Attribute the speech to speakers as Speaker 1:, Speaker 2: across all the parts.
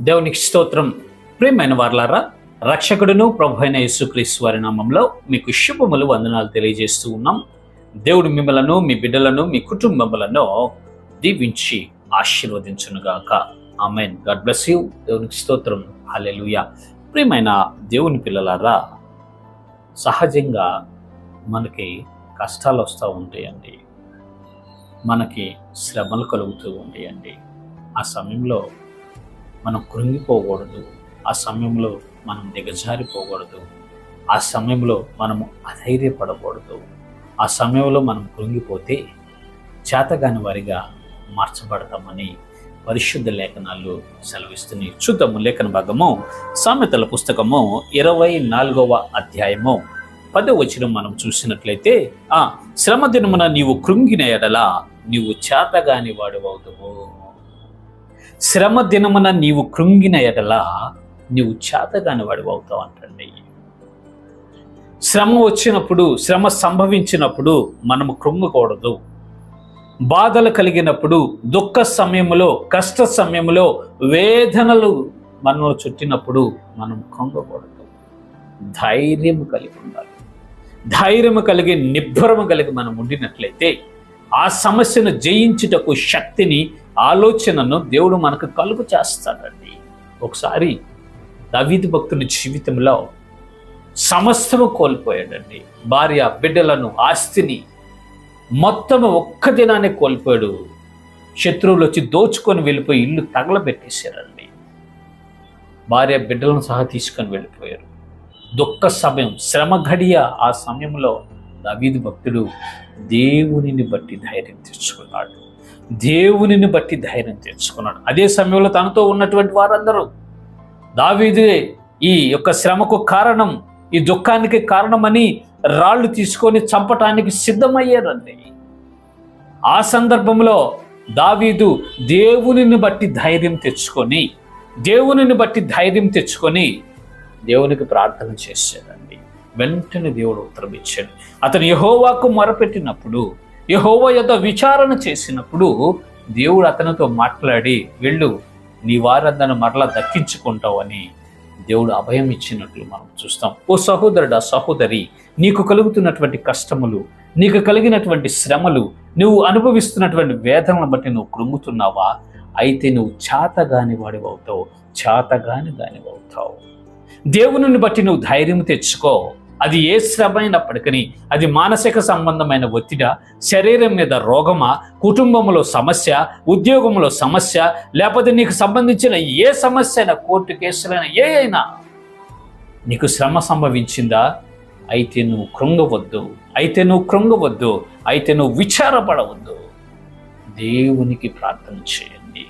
Speaker 1: దేవునికి స్తోత్రం. ప్రియమైన వార్లారా రక్షకుడును ప్రభు అయిన యేసుక్రీస్తు వారి నామంలో మీకు శుభములు వందనాలు తెలియజేస్తూ ఉన్నాం. దేవుడు మిమ్మలను మీ బిడ్డలను మీ కుటుంబములను దీవించి ఆశీర్వదించునుగాక. ఆమెన్. God bless you. దేవునికి స్తోత్రం. హల్లెలూయా. ప్రియమైన దేవుని పిల్లలారా సహజంగా మనకి కష్టాలు వస్తూ ఉంటాయండి. మనకి శ్రమలు కలుగుతూ ఉంటాయండి. ఆ సమయంలో మనం కృంగిపోకూడదు. ఆ సమయంలో మనం దిగజారిపోకూడదు. ఆ సమయంలో మనము అధైర్యపడకూడదు. ఆ సమయంలో మనం కృంగిపోతే చేతగాని వారిగా మార్చబడతామని పరిశుద్ధ లేఖనాలు సెలవిస్తున్నాయి. చూద్దాము లేఖన భాగము సామెతల పుస్తకము ఇరవై నాలుగవ అధ్యాయము పదో వచనం మనం చూసినట్లయితే ఆ శ్రమ దినమున నీవు కృంగిన ఎడల నీవు చేతగాని వాడు అవుతావు శ్రమ దినమున నీవు కృంగిన ఎడలా నీవు చేతగాని వాడు అవుతావు అంటండి. శ్రమ వచ్చినప్పుడు శ్రమ సంభవించినప్పుడు మనము కృంగకూడదు. బాధలు కలిగినప్పుడు దుఃఖ సమయంలో కష్ట సమయంలో వేదనలు మనలో చుట్టినప్పుడు మనం కృంగకూడదు. ధైర్యం కలిగి ఉండాలి. ధైర్యం కలిగి నిబ్బరము కలిగి మనం ఉండినట్లయితే ఆ సమస్యను జయించుటకు శక్తిని ఆలోచనను దేవుడు మనకు కలుగు చేస్తాడండి. ఒకసారి దవీదు భక్తుని జీవితంలో సమస్తము కోల్పోయాడండి. భార్య బిడ్డలను ఆస్తిని మొత్తం ఒక్క దినాన్ని కోల్పోయాడు. శత్రువులు వచ్చి దోచుకొని వెళ్ళిపోయి ఇల్లు తగలబెట్టేశారండి. భార్య బిడ్డలను సహా తీసుకొని వెళ్ళిపోయారు. దుఃఖ సమయం శ్రమ ఘడియ ఆ సమయంలో దావీదు భక్తుడు దేవునిని బట్టి ధైర్యం తెచ్చుకున్నాడు. దేవునిని బట్టి ధైర్యం తెచ్చుకున్నాడు. అదే సమయంలో తనతో ఉన్నటువంటి వారందరూ దావీదే ఈ యొక్క శ్రమకు కారణం ఈ దుఃఖానికి కారణమని రాళ్ళు తీసుకొని చంపటానికి సిద్ధమయ్యారండి. ఆ సందర్భంలో దావీదు దేవునిని బట్టి ధైర్యం తెచ్చుకొని దేవునిని బట్టి ధైర్యం తెచ్చుకొని దేవునికి ప్రార్థన చేశాడండి. వెంటనే దేవుడు ఉత్తరం ఇచ్చాడు. అతను యహోవాకు మొరపెట్టినప్పుడు యహోవా యొక్క విచారణ చేసినప్పుడు దేవుడు అతనితో మాట్లాడి వెళ్ళు నీ వారందను మరలా దక్కించుకుంటావు అని దేవుడు అభయం ఇచ్చినట్లు మనం చూస్తాం. ఓ సహోదరుడా సహోదరి నీకు కలుగుతున్నటువంటి కష్టములు నీకు కలిగినటువంటి శ్రమలు నువ్వు అనుభవిస్తున్నటువంటి వేదనలను బట్టి నువ్వు కృంగుతున్నావా? అయితే నువ్వు చాతగాని వాడివి అవుతావు చాతగాని దానివి అవుతావు. దేవుని బట్టి నువ్వు ధైర్యం తెచ్చుకో. అది ఏ శ్రమ అయినప్పటికీ అది మానసిక సంబంధమైన ఒత్తిడ శరీరం మీద రోగమా కుటుంబంలో సమస్య ఉద్యోగంలో సమస్య లేకపోతే నీకు సంబంధించిన ఏ సమస్య అయినా కోర్టు కేసులైనా ఏ అయినా నీకు శ్రమ సంభవించిందా? అయితే నువ్వు కృంగవద్దు. అయితే నువ్వు కృంగవద్దు. అయితే నువ్వు విచారపడవద్దు. దేవునికి ప్రార్థన చేయండి.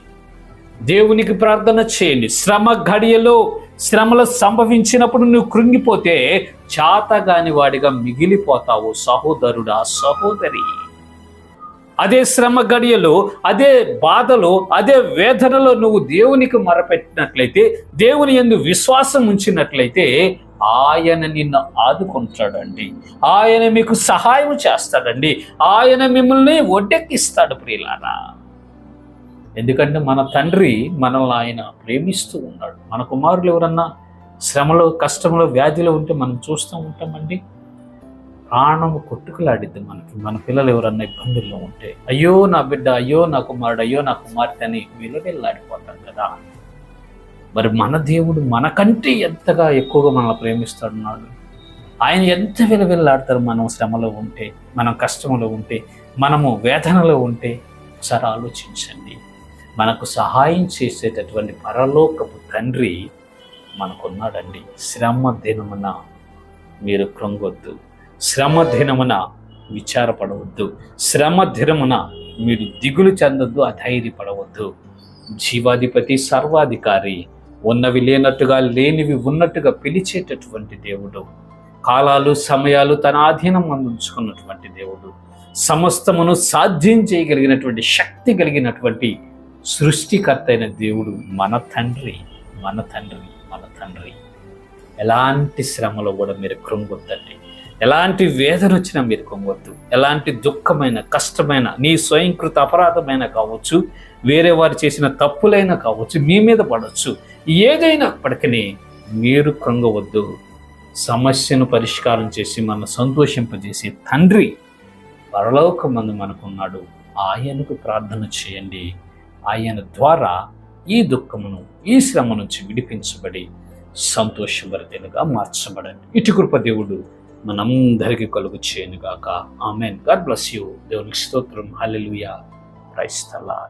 Speaker 1: దేవునికి ప్రార్థన చేయండి. శ్రమ ఘడియలో శ్రమలు సంభవించినప్పుడు నువ్వు కృంగిపోతే చాతగాని వాడిగా మిగిలిపోతావు సహోదరుడా సహోదరి. అదే శ్రమ గడియలో అదే బాధలో అదే వేదనలో నువ్వు దేవునికి మరపెట్టినట్లయితే దేవుని ఎందు విశ్వాసం ఉంచినట్లయితే ఆయన నిన్ను ఆదుకుంటాడండి. ఆయన మీకు సహాయం చేస్తాడండి. ఆయన మిమ్మల్ని ఒడ్డెక్కిస్తాడు ప్రియులారా. ఎందుకంటే మన తండ్రి మనల్ని ఆయన ప్రేమిస్తూ ఉన్నాడు. మన కుమారులు ఎవరన్నా శ్రమలో కష్టంలో వ్యాధిలో ఉంటే మనం చూస్తూ ఉంటామండి. ప్రాణం కొట్టుకులాడిద్ది మనకి. మన పిల్లలు ఎవరన్నా ఇబ్బందుల్లో ఉంటే అయ్యో నా బిడ్డ అయ్యో నా కుమారుడు అయ్యో నా కుమార్తె అని విలువెల్లాడిపోతాం కదా. మరి మన దేవుడు మనకంటే ఎంతగా ఎక్కువగా మనల్ని ప్రేమిస్తున్నాడు? ఆయన ఎంత విలువెళ్ళాడతారు మనం శ్రమలో ఉంటే మనం కష్టంలో ఉంటే మనము వేదనలో ఉంటే? ఒకసారి ఆలోచించండి. మనకు సహాయం చేసేటటువంటి పరలోకపు తండ్రి మనకున్నాడండి. శ్రమ దినమున మీరు కృంగొద్దు. శ్రమ దినమున విచారపడవద్దు. శ్రమ దినమున మీరు దిగులు చెందొద్దు అధైర్యపడవద్దు. జీవాధిపతి సర్వాధికారి ఉన్నవి లేనట్టుగా లేనివి ఉన్నట్టుగా పిలిచేటటువంటి దేవుడు. కాలాలు సమయాలు తన ఆధీనం అందించుకున్నటువంటి దేవుడు. సమస్తమును సాధ్యం చేయగలిగినటువంటి శక్తి కలిగినటువంటి సృష్టికర్త అయిన దేవుడు మన తండ్రి మన తండ్రి మన తండ్రి. ఎలాంటి శ్రమలో కూడా మీరు కృంగొద్దండి. ఎలాంటి వేదన వచ్చినా మీరు కొంగొద్దు. ఎలాంటి దుఃఖమైన కష్టమైన నీ స్వయంకృత అపరాధమైన కావచ్చు వేరే వారు చేసిన తప్పులైనా కావచ్చు మీ మీద పడవచ్చు ఏదైనప్పటికీ మీరు కృంగవద్దు. సమస్యను పరిష్కారం చేసి మన సంతోషింపజేసే తండ్రి పరలోకమందు మనకున్నాడు. ఆయనకు ప్రార్థన చేయండి. ఆయన ద్వారా ఈ దుఃఖమును ఈ శ్రమ నుంచి విడిపించబడి సంతోషభరితలుగా మార్చబడండి. ఇటు కృప దేవుడు మనందరికీ కలుగు చేయనుగాక. ఆమెన్. God bless you. దేవునికి స్తోత్రం. హల్లెలూయా. క్రైస్తలా